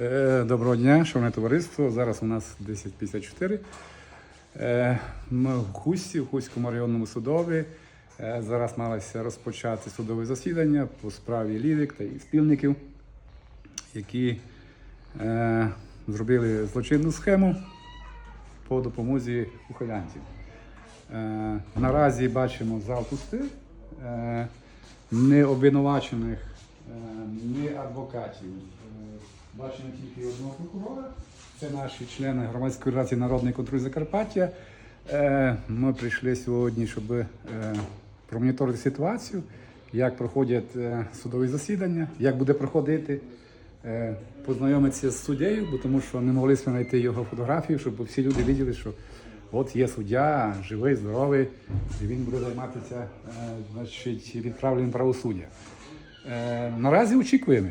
Е, Доброго дня, шановне товариство. Зараз у нас 10.54. Е, Ми в Хусті, в Хуському районному судові. Е, Зараз малося розпочати судове засідання по справі Лівік та їх спільників, які зробили злочинну схему по допомозі ухилянців. Наразі бачимо зал пустий, е, не обвинувачених, е, ні адвокатів. Бачимо тільки одного прокурора. Це наші члени громадської організації Народний контроль Закарпаття. Е, Ми прийшли сьогодні, щоб е, промоніторити ситуацію, як проходять е, судові засідання, як буде проходити познайомитися з суддею, бо тому що не могли знайти його фотографію, щоб всі люди бачили, що от є суддя, живий, здоровий, і він буде займатися значить, відправленням правосуддя. Наразі очікуємо.